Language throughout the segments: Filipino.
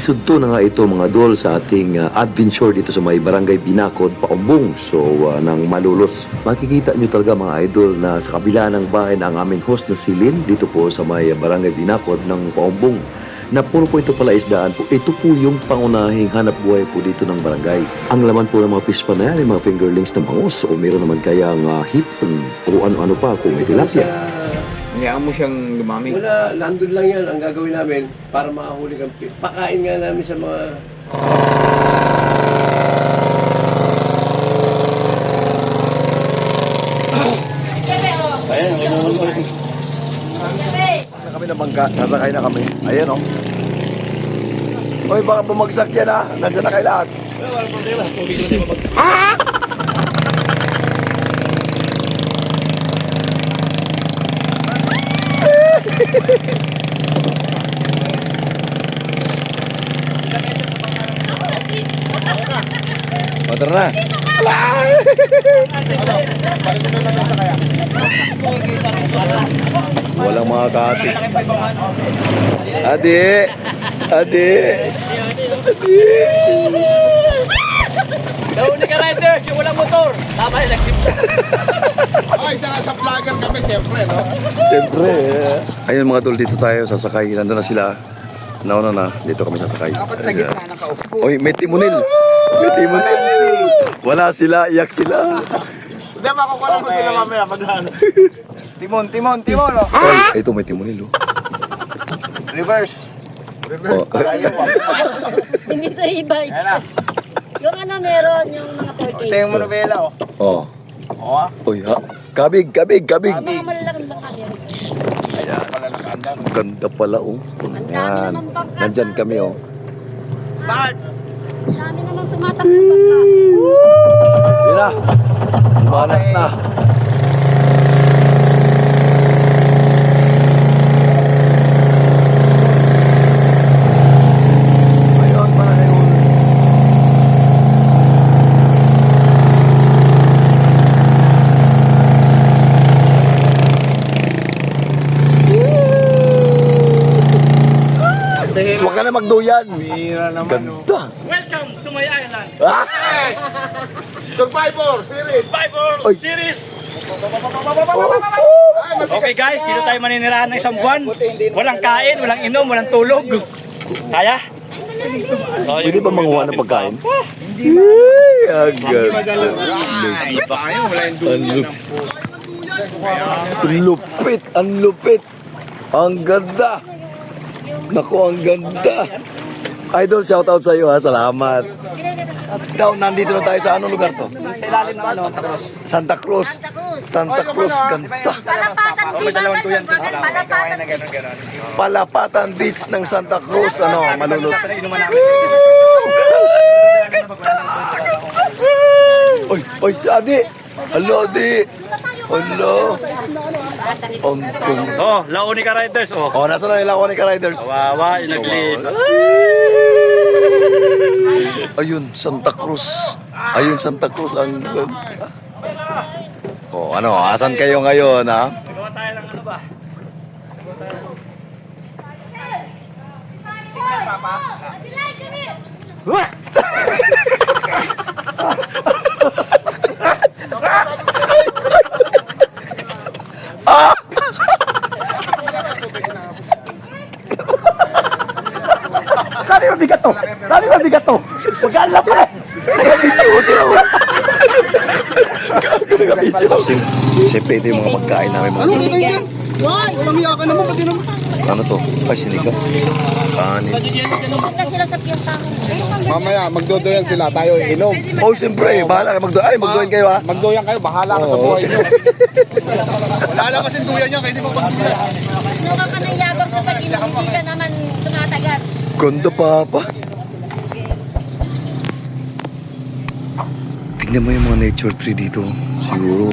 Palaisdaan pala to. Episode 2 na nga ito mga dol sa ating uh, adventure dito sa may barangay Binakod, Paumbong. So, uh, ng Malulos. Makikita nyo talaga mga idol na sa kabila ng bahay ng aming host na si Lynn dito po sa may barangay Binakod ng Paumbong na puro po ito pala isdaan po. Ito po yung pangunahing hanap buhay po dito ng barangay. Ang laman po ng mga fish pan na yan, mga fingerlings na bangus o meron naman kayang uh, hipon o ano-ano pa kung may tilapia. Hayaan mo siyang lumamig. Wala, nandun lang yan ang gagawin namin para makahuli kang fish. Pakain nga namin sa mga... Ayan, ano naman na kami ng bangka, sasakay na kami. Ayan o. Hoy, baka bumagsak yan ha. Nandiyan na kayo lahat. O, tara na. Walang mga kati. Adi! Adi! Adi! Nauni ka riders, yung walang motor. Tama nagsimula. Ay, isa nga sa vlogger kami, siyempre, no? Siyempre. eh. Ayun mga tol, dito tayo sasakay. Nandun na sila. Nauna na, dito kami sasakay. Dapat sa gitna nakaupo. Oy, may timunil. May timunil. Wala sila, iyak sila. Hindi, makukuha mo sila mamaya, maghano. Timon, Timon, Timon, no? Oy, ito may timunil oh. Reverse. oh. Hindi ito iba. Ayan na. Yung ano meron, yung mga 4K. Ito yung monobela, oh. oh. Oo, ah. Oy, ha? Kabig, kabig, kabig. Mga malalaking bangka yan. Ayan, pala nakaandar. Ang Ganda pala oh. Yan. Nandyan kami oh. Start! Ang dami namang tumatakbo bangka. Yun na. Umanat na. Ka na magduyan. Bira naman? Ganda. Welcome to my island. Ah! Survivor Series! Survivor Oy. Series. Oh, Okay guys, dito tayo maninirahan ng isang buwan. Walang kain, walang inom, walang tulog. Kaya? Oh, Pwede ba manguha ng pagkain? Hindi lup- ng puto. Ang lupit, ang lupit. Ang ganda. Naku, ang ganda. Idol, shout out sa iyo ha. Salamat. At daw, nandito na tayo sa anong lugar to? Sa ilalim ng ano. Santa Cruz. Santa Cruz. Santa Cruz, ganda. Palapatan beach. Palapatan beach. Palapatan Beach ng Santa Cruz. Ano, malulot. Oy, oy, Adi. Hello, Adi. Hello. Ang ganda. Oh, Laoni ka riders. Oh. Oh, nasa na nila ako ni Ka-Riders? Wawa, yung nag-lead. Ayun, Santa Cruz. Ayun, Santa Cruz. Ang. Oh, ano, asan kayo ngayon, ha? Gawa tayo ng ano ba? Sabi mabigat to! Sabi mabigat to! Magkala pa! Video ko sila. Gago na video. Siyempre, ito yung mga pagkain namin. Ano Ano yan? Hoy! Walang iya ka naman, pati naman. Ano to? Ay, sinika. Kanin. Pupunta sila sa piyesta. Mamaya, magdodoyan sila, tayo inom. Oh, siyempre. Bahala kayo magdoon. Ay, magdoon kayo, ha? Magdoyan kayo, bahala ka sa buhay nyo. Wala lang kasing duyan niya, kaya di mo pagduyan. Ano ka ka ng yabang sa pag-inom, hindi ka tumatagat. Ganda pa, pa. Tignan mo yung mga nature tree dito. Siguro,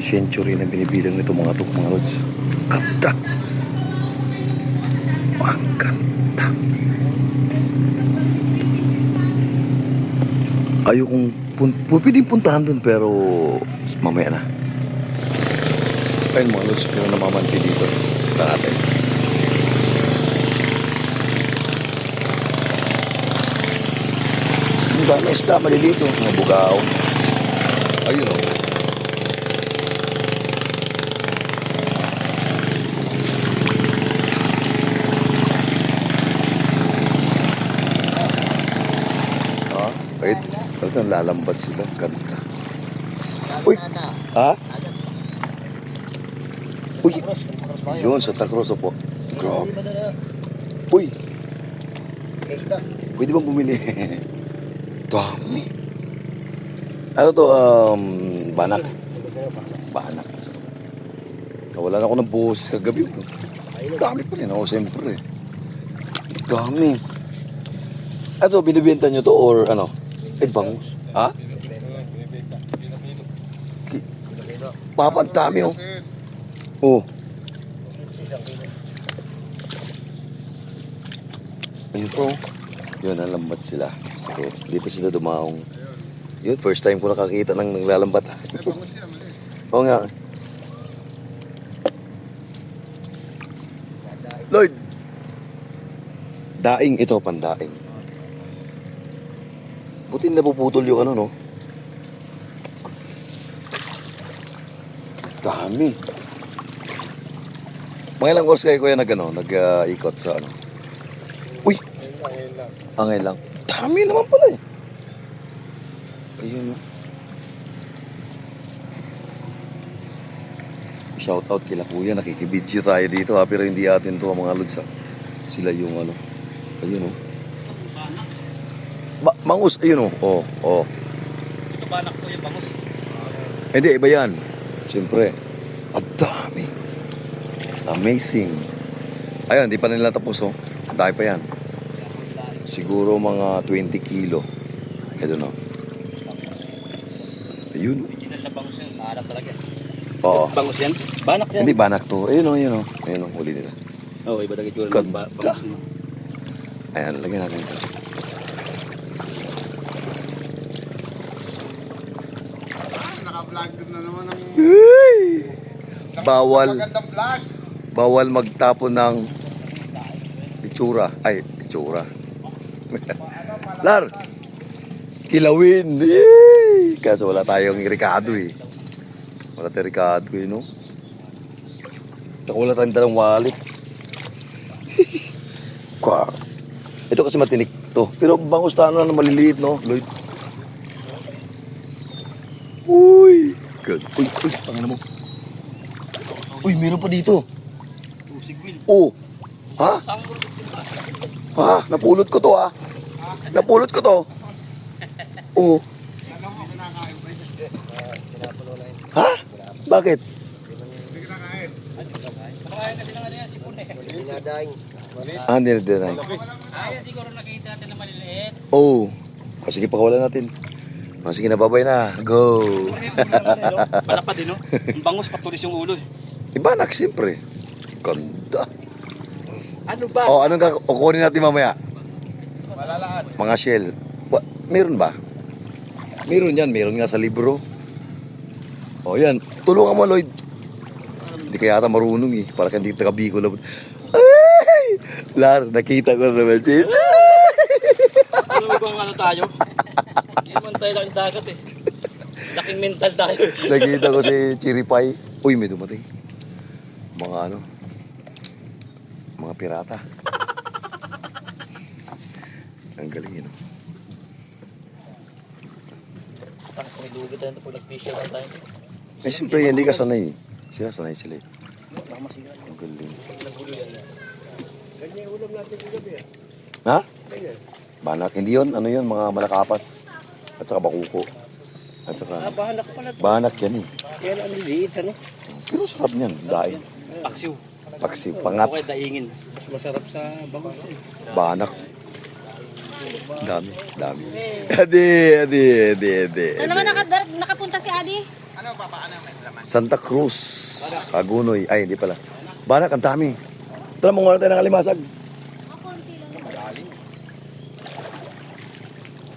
century na binibilang nito mga tok mga lods. Ganda. Ang ganda. Ayokong pun pu- pwedeng puntahan dun pero mamaya na. Ayun mga lods, pero namamanti dito. Tignan natin. Dami isda, malilito. Mga bugao. Ayun oh. o. Ha? Wait. Ito, lalambat sila. Ganda. Uy! Ha? Uy! Yun, sa Tacross po. Grabe. Uy! Pwede bang bumili? Ano to, um, banak? Banak. Kawalan ako ng boses kagabi. Dami pa rin ako, siyempre. Dami. Ano, binibenta nyo to or ano? Eh, bangus. Ha? Papa, dami oh. Oh. Ayun po. Yun, nalambat sila. So, dito sila dumaong. Yun, first time ko nakakita ng naglalambat. Oo nga. Lloyd! Daing ito, pandaing. Buti napuputol yung ano, no? Dami. Mga ilang oras kayo kuya nag, ano, nag-ikot sa ano? Uy! Ngayon lang. Dami naman pala eh. Ayun no. Shout out kila kuya, nakikibidyo tayo dito ha, pero hindi atin to mga lods ha. Sila yung ano. Ayun oh. Ba mangus, ayun oh. Oh, oh. Ito banak po yung bangus. Hindi, iba yan. Siyempre. Ang dami. Amazing. Ayun, di pa nila tapos oh. Ang dami pa yan. Siguro mga 20 kilo. Ito no. Ayun. Original na bangus yan. Naalap talaga. Oo. Bangus yan? Banak yan. Hindi, banak to. Ayun oh, ayun oh. Ayun oh, huli nila. Oo, iba talaga itsura ng Ganda. ba- bangus. mo. Ayan, lagyan natin ito. Naka-vlog na naman ang Bawal, magandang vlog. bawal magtapon ng itsura. Ay, itsura. Lar! Kilawin! Yay! Kaso wala tayong Ricardo eh. Wala tayong Ricardo eh, no? Saka wala tayong dalang wallet. Kwa. Ito kasi matinik to. Pero bangus tayo na maliliit, no, Lloyd? Uy! Good. Uy, uy, pangina mo. Uy, meron pa dito. Oh. Ha? Ha? Napulot ko to, ha? Napulot ko to. Oh. Ha? Bakit? Ah, dinay. Ayun, siguro nakita natin na maliliit. Oh. Ah, sige, pakawalan natin. Ah, sige na, babay na. Go. Palapa din, no? Ang bangus, patulis yung ulo. eh. Ibanak, siyempre. Ganda. Ano ba? Oh, anong kukunin natin mamaya? Mga shell. Wa, meron ba? Meron yan, meron nga sa libro. Oh, yan. Tulungan mo, Lloyd. Hindi kaya ata marunong eh. Para hindi taga-biko na. Ay! Lar, nakita ko na naman siya. Ano ba kung ano tayo? Hindi naman tayo laking dagat eh. Laking mental tayo. nakita ko si Chiripay. Uy, may dumating. Mga ano? Mga pirata. Ang galing yun. Oh. May lugi tayo pag nag-facial na tayo. Eh, siyempre, hindi ka sanay. Sila sanay sila eh. Ang galing. Ha? Banak. Hindi yun. Ano yun? Mga malakapas. At saka bakuko. At saka... bahala ka pala. Banak yan eh. Lang ang liliit, ano? Pero sarap niyan. Daing. Paksiw. Paksi. Pangat. Okay, daingin. Mas masarap sa bangus. Banak. Dami. Dami. Adi, adi, adi, adi. Saan naman nakadar- nakapunta si Adi? Santa Cruz. Agunoy. Ay, hindi pala. Banak, ang dami. Tara, mga tayo ng alimasag.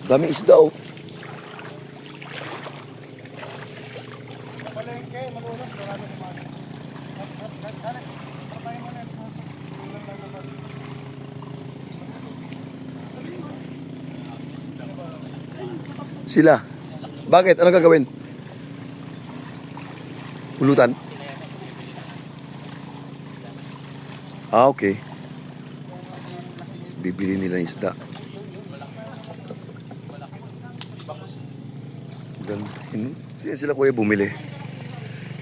Dami isda oh. Sila. Bakit? Ano gagawin? Pulutan? Ah, okay. Bibili nila yung isda. Ganda. yun. Sila, sila kuya bumili.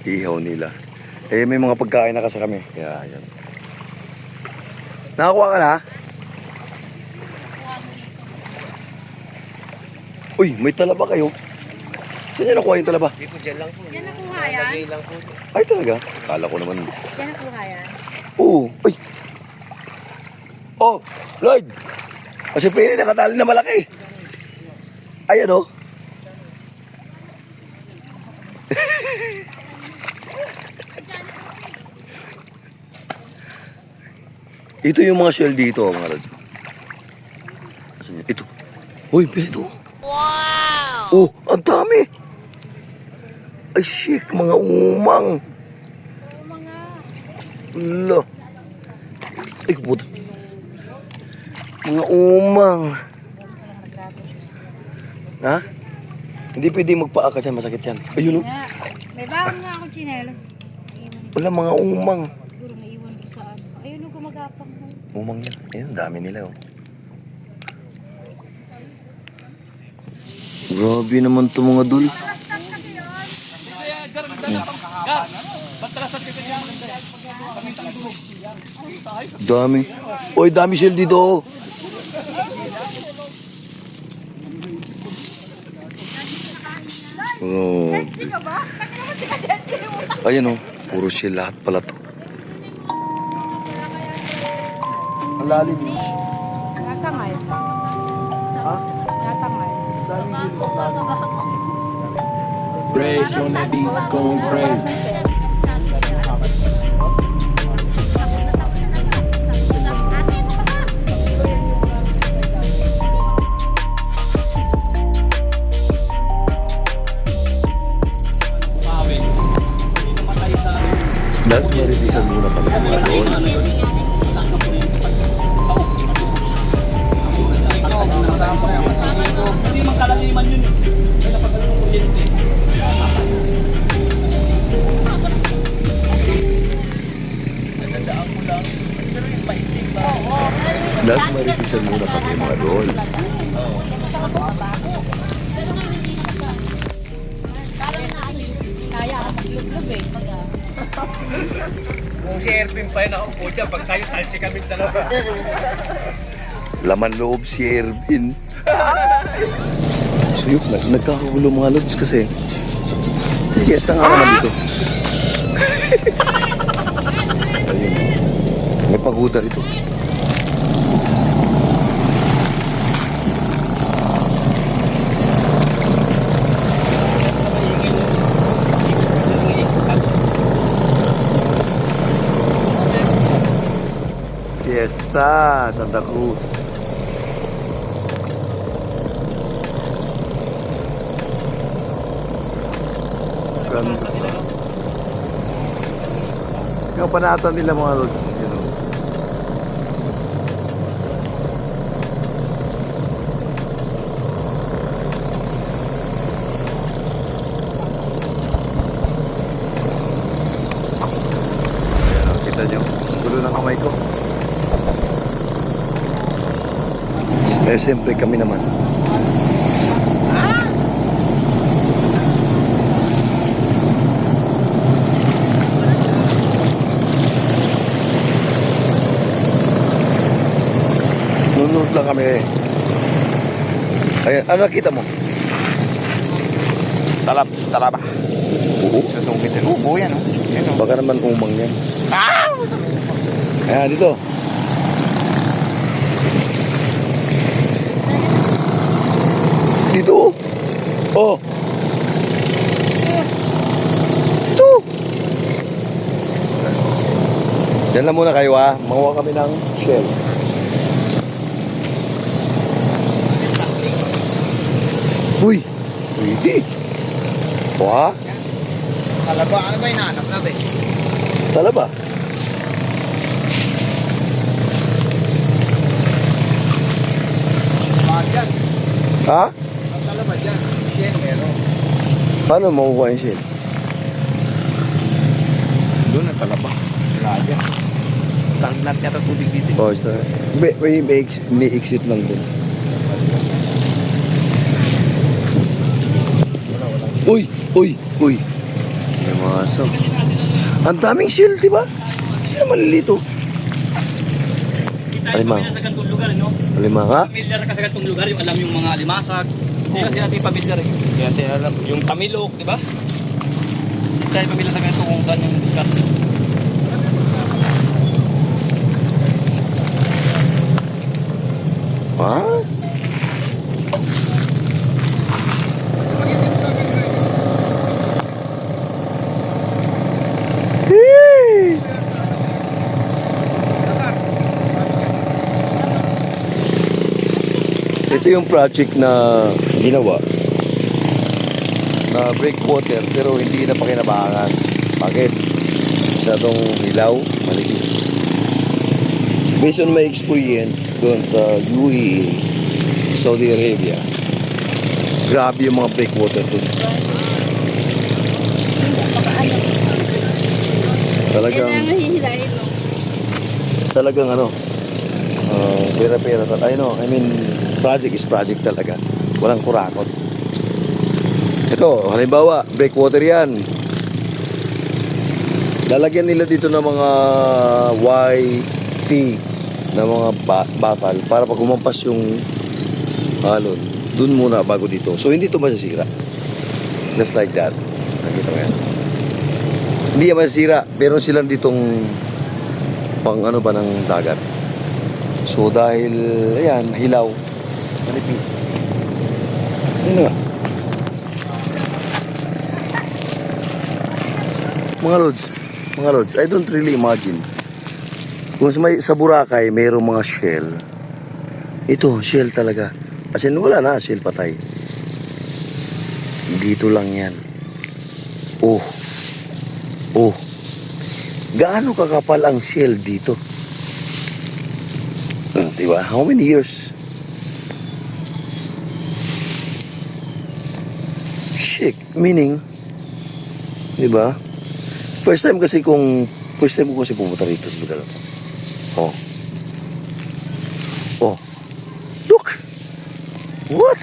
Ihaw nila. Eh, may mga pagkain na kasi kami. Kaya, yan. Nakakuha ka na? Uy, may talaba kayo. Saan niya nakuha yung talaba? Yan nakuha yan? Ay, talaga? Kala ko naman. Yan nakuha yan? Oo. Ay! Oh, Lloyd! Kasi pwede nakatali na malaki. Ayan oh. Ito yung mga shell dito, mga lods. Ito. Uy, pwede ito. Wow! Oh, ang dami! Ay, shit, mga umang. Ala. Ay, puta. Mga umang. Ha? Hindi pwede magpaakas yan, masakit yan. Ayun o. Nga. May bawang nga ako chinelos. Wala mga umang. Siguro naiwan ko sa ano. Ayun yung gumagapang. Umang yan. Ayun, dami nila oh. Grabe naman to mga dul. Dami. Oy, dami shell dito. Oh. Ayan oh, puro shell lahat pala to. Ang lalim. Rage on that beat, going crazy. Dyan, pag tayo talsi kami dalawa. Laman loob si Ervin. so yun, nag nagkakagulo mga lods kasi. Yes, na nga naman dito. Ayun. May paguda ito. Fiesta, Santa Cruz. Ganda. Yung panatan nila mga lods, you know. Ayan, oh, kita nyo. Ang Gulo ng kamay ko. Eh, siyempre kami naman. Nunod lang kami. Ayan, ano nakita mo? Talab, talaba. Oo. Susungkit. Oo, yan oh. Yan oh. Baka naman umang yan. Ayan, dito. Dito. Oh. Dito. Diyan lang muna kayo ha. Manguha kami ng shell. Uy. Pwede. Wah. Talaba, ano ba hinahanap natin? Talaba. Yan. Ha? Ba dyan? Yan, meron. Paano makukuha yung shell? Doon ang talaba. Wala dyan. Stagnant yata tubig dito. Oh, ito. May, may, may, ex- may exit lang din. Uy! Uy! Uy! May mga aso. Ang daming shell, di ba? Hindi na malilito. Kita Alimang. Alimang ha? Pamilyar ka sa ganitong lugar, yung alam yung mga limasag. Hindi kasi natin pamilyar eh. Hindi natin alam yung tamilok, di ba? Hindi tayo pamilyar sa ganito kung saan yung discard. Ha? Ito yung project na ginawa na breakwater pero hindi na pakinabangan. Bakit? Masyadong hilaw, manipis. Based on my experience doon sa UAE, Saudi Arabia, grabe yung mga breakwater doon. Talagang, talagang ano, uh, pera-pera. I know, I mean, project is project talaga. Walang kurakot. Ito, halimbawa, breakwater yan. Lalagyan nila dito ng mga YT na mga ba- bakal para pag humampas yung alon, dun muna bago dito. So, hindi ito masasira. Just like that. Nakita mo yan. Hindi yan masasira. Meron silang ditong pang ano ba ng dagat. So, dahil, ayan, hilaw. Manipis. Ano nga? Mga lods, mga lods, I don't really imagine. Kung sa, may, sa Boracay, mayroong mga shell. Ito, shell talaga. As in, wala na, shell patay. Dito lang yan. Oh. Oh. Gaano kakapal ang shell dito? Hmm, diba? How many years? Meaning, diba? First time kasi kung, first time ko kasi pumunta rito sa to. Oh. Oh. Look! What?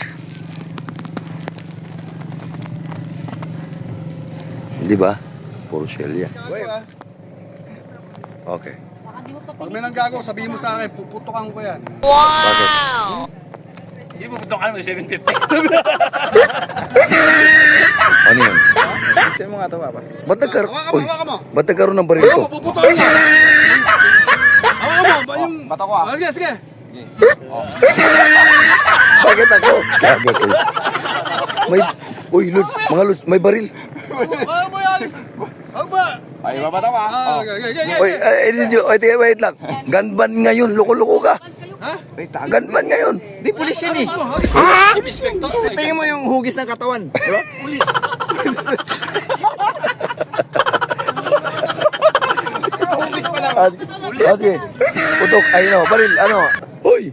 Di ba? Puro shell yan. Okay. Pag may nanggago, sabihin mo sa akin, puputukan ko yan. Bakit? Hindi mo putok mo 750. Ano yan? Sino mo nga ito, Papa? Ba't nagkaroon? Hawakan mo, Uy, hawakan mo. ba't nagkaroon ng baril Ayaw to? mo, puputukan ko. Hawakan mo, ba yung... Bata ko ah. Sige, sige. Bakit ako? Kagat eh. May, uy, Lutz, mga Lutz, may baril. Hawakan mo yan. Huwag ba? Ay, babata ko ah. Okay, okay, okay. Uy, ay, hindi nyo, ay, teka, wait lang. Gunman ngayon, loko-loko ka. Ha? Wait, tago. Gunman ngayon. Di, pulis yan eh. Tingin mo yung hugis ng katawan. Di ba? Pulis. hugis pa lang. Ah, sige. Putok, ay, no, baril, ano. Uy,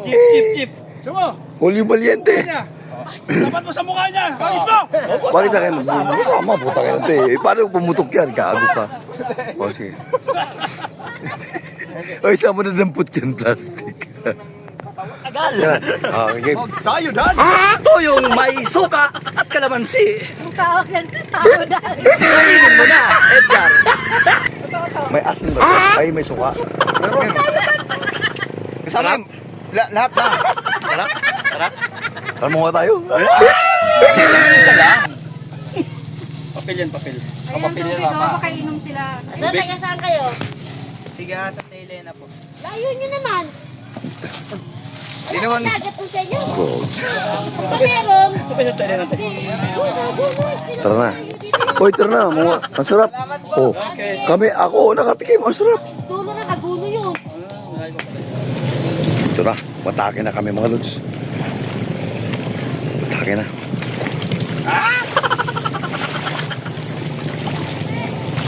Jeep, jeep, jeep. Sumo, Julio Valiente. Dapat mo sa mukha niya. Hagis mo. Bakit sa akin? Masama, puta ka natin. Eh, paano pumutok yan? Gago ka. O, sige. Uy, saan mo na dampot yan, plastic? Agal. Yan. Ah, okay. Tayo, Dan. Ito yung may suka at kalamansi. Ang tawag yan, tao dahil. Kainin mo na, Edgar. May asin ba? ito? Ay, may suka. Kasama yung la- lahat na. Sarap, sarap. Tara mo nga tayo. Isa lang. Papel yan, papel. Kapapili yan, Papa. Makainom sila. Doon, taga saan kayo? Tiga sa Telena po. Layo nyo naman. Di Wala naman- kang dagat po sa inyo. Oo. Kung meron, sa gumo. Tara na. Uy, tara na. Mga, ang sarap. Oh, kami, ako, nakatikim. Ang sarap. Dulo na kagulo yun. Ito na. Matake na kami, mga lods. Matake na.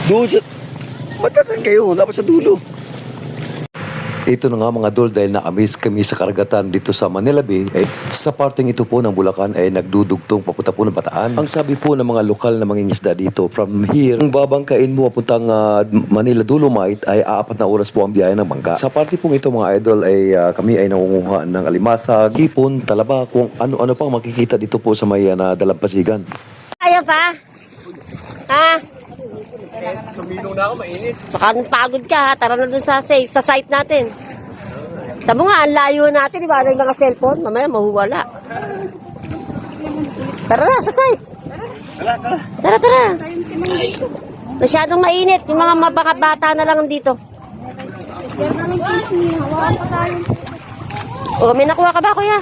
Doon sa... Matatan kayo. Dapat sa dulo. Ito na nga mga dol dahil na-amaze kami sa karagatan dito sa Manila Bay. Eh, sa parteng ito po ng Bulacan ay nagdudugtong papunta po ng Bataan. Ang sabi po ng mga lokal na mangingisda dito, from here, kung babangkain mo papuntang ah, Manila Dolomite ay aapat na oras po ang biyahe ng bangka. Sa party pong ito mga idol ay ah, kami ay nangunguha ng alimasag, hipon, talaba, kung ano-ano pang makikita dito po sa may uh, dalampasigan. Kaya pa? Ha? Tumino na ako, mainit. Baka pagod ka ha. Tara na dun sa, sa, sa site natin. Tamo nga, ang layo natin. Di ba? Yung mga cellphone. Mamaya mahuwala. Tara na, sa site. Tara, tara. Masyadong mainit. Yung mga mabaka bata na lang dito. O, may nakuha ka ba, kuya?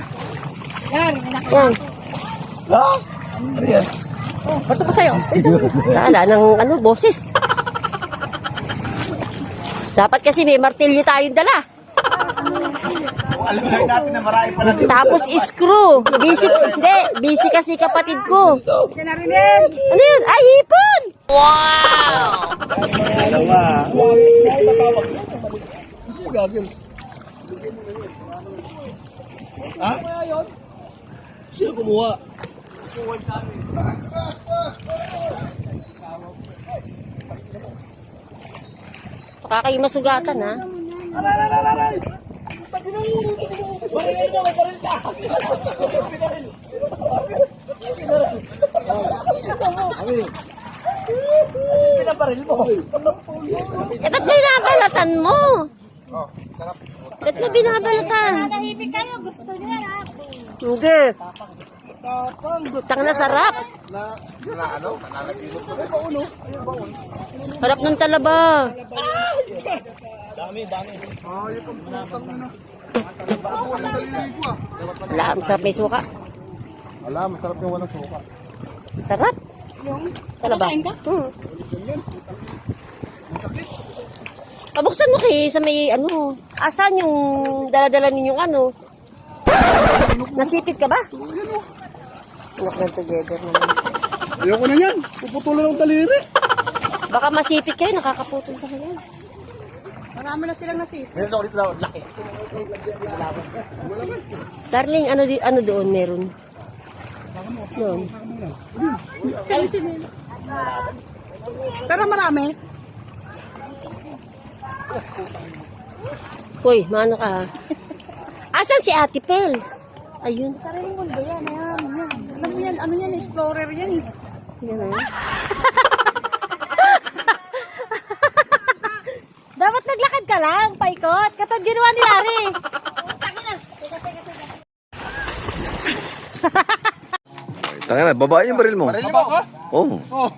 Yan, Yan. Bato ko sa'yo. Wala ng ano, boses. Dapat kasi may martilyo tayong dala. Alam natin na marami pala dito. Tapos screw. Busy, hindi, busy kasi kapatid ko. Ano yun? Ay, hipon! Sino kumuha? Baka kayo masugatan, ha? Eh, ba't binabalatan mo? Ba't mo binabalatan? Tahimik kayo, gusto niya na. Hindi. Tang na sarap. Harap ng talaba. Wala, masarap may suka. Wala, masarap yung walang suka. Sarap. Talaba. Hmm. Pabuksan mo kay sa may ano. Asan yung daladala ninyong ano? Nasipit ka ba? Anak ng together naman. Ayoko na yan. Puputulan ng daliri. Baka masipit kayo, nakakaputol ka ngayon. Marami na silang nasip. Meron ako dito daw, laki. Darling, ano di, ano doon meron? Doon. Pero marami. Hoy, maano ka ha? Asan si Ate Pels? Ayun. Sariling mundo yan. Ayan, yan. Alam mo yan, ano yan, explorer yan eh. Yan ah. Dapat naglakad ka lang, paikot. Katag ginawa ni Larry. Tanga na, babae yung baril mo. Barili mo ako? Oo. Oh.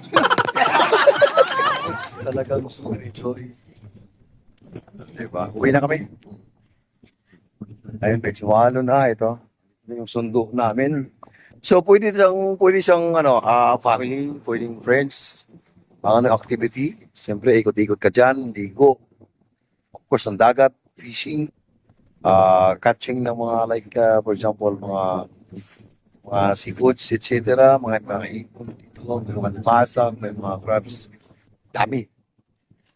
Talagang sorry. Diba? Uwi na kami. Ayun, medyo malo na ito. Ito yung sundo namin. So, pwede siyang, pwede siyang, ano, ah, family, pwedeng friends, mga ano, activity. Siyempre, ikot-ikot ka dyan, ligo. Of course, ang dagat, fishing, ah, catching ng mga, like, ah, for example, mga mga seafoods, etc. Mga mga ipon dito, may mga pasang, may mga crabs. Dami.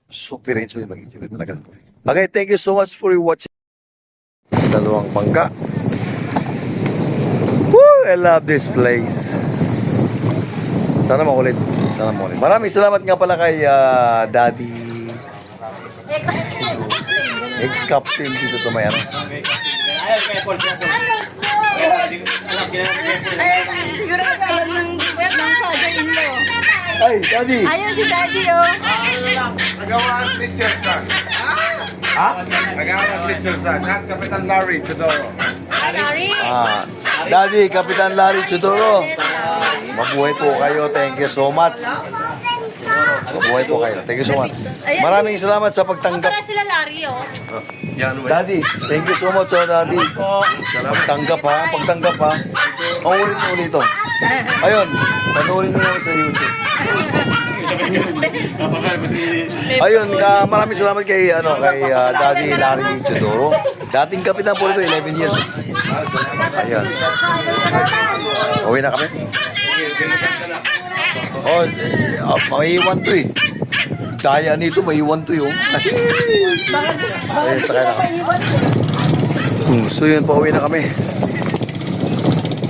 Super enjoy mag-enjoy talaga. Okay, thank you so much for watching. Dalawang bangka. I love this place. Sana makulit. Sana makulit. Maraming salamat nga pala kay ah, Daddy ex-captain dito sa may ano. Siguro ka alam ng ng father-in-law. Ay, Daddy! Ayun si daddy, oh. Nagawa ang Richardson. Ha? Nagawa ang Richardson. At Kapitan Larry Chodoro. Larry. Ah, Daddy, Kapitan Larry Chudoro. Mabuhay po kayo. Thank you so much. Mabuhay po kayo. Thank you so much. Maraming salamat sa pagtanggap. Para sila Larry, oh. Daddy, thank you so much, oh, Daddy. Pagtanggap ha, pagtanggap ha. Maulit mo ulit ito. Ayun, panoorin mo naman sa YouTube. Ayun, ka, maraming salamat kay ano kay ah, Daddy Larry Chudoro. Dating kapitan po ito 11 years. Ayun. Uwi na kami. Oh, eh, ah, maiiwan to eh. Daya nito, may iwan to yung. Ayun, sakay na kami. Hmm, so yun, pauwi na kami.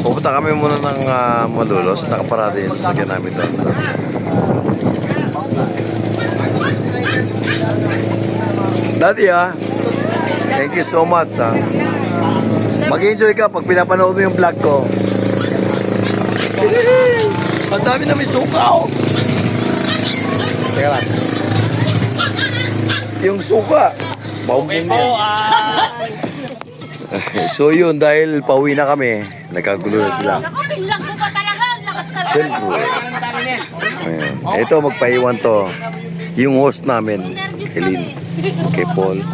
Pupunta kami muna ng uh, Malulos. Nakaparada yung sasakyan namin doon. Tapos, Daddy ah, thank you so much ah. Mag-enjoy ka pag pinapanood mo yung vlog ko. Ang dami na may suka oh. Teka lang. Yung suka. Paumbong yan. so yun, dahil pauwi na kami, nagkagulo na sila. Ako, pinlang ko pa talaga. Lakas talaga. Siyempre. Ayan. Ito, magpaiwan to. Yung host namin, Celine, kay Paul.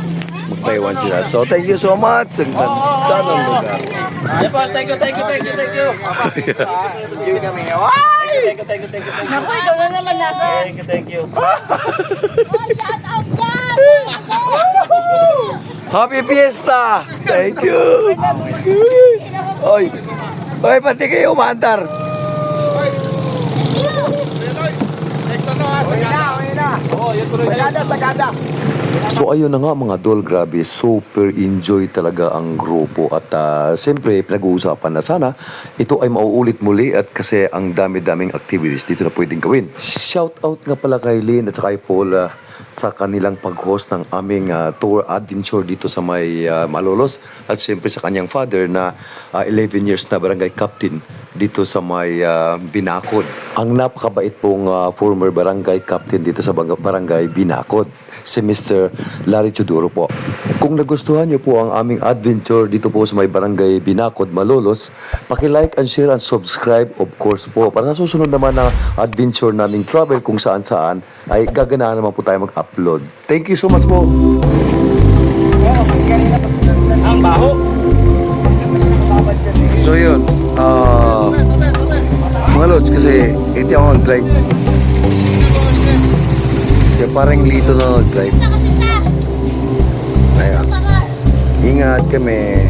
Magpaiwan sila. So, thank you so much. Ang ganda ng lugar. Ay pa, thank you, thank you, thank you, thank you. Enjoy kami. Thank you, thank you, thank you, thank you. Ako, ikaw na naman nasa. Thank you, thank you. Oh, shout out dyan. Happy Fiesta! Thank you! Oy! Oy, pati kayo umandar. Next ano ha, sa Sagada, sagada. So ayun na nga mga dol, grabe, super enjoy talaga ang grupo at ah, siyempre pinag-uusapan na sana ito ay mauulit muli at kasi ang dami-daming activities dito na pwedeng gawin. Shout out nga pala kay Lynn at saka kay Paul ah, sa kanilang pag-host ng aming ah, tour adventure dito sa may ah, Malolos at siyempre sa kanyang father na ah, 11 years na barangay captain dito sa may ah, Binakod. Ang napakabait pong ah, former barangay captain dito sa barangay Binakod si Mr. Larry Chuduro po. Kung nagustuhan niyo po ang aming adventure dito po sa may barangay Binakod, Malolos, paki-like and share and subscribe of course po. Para sa susunod naman na adventure naming travel kung saan saan ay gaganaan naman po tayo mag-upload. Thank you so much po. Ang baho. So yun, ah mga lods kasi hindi ako nag-drive. Kasi parang lito na nag-drive. Siya. Ayan. Ingat kami.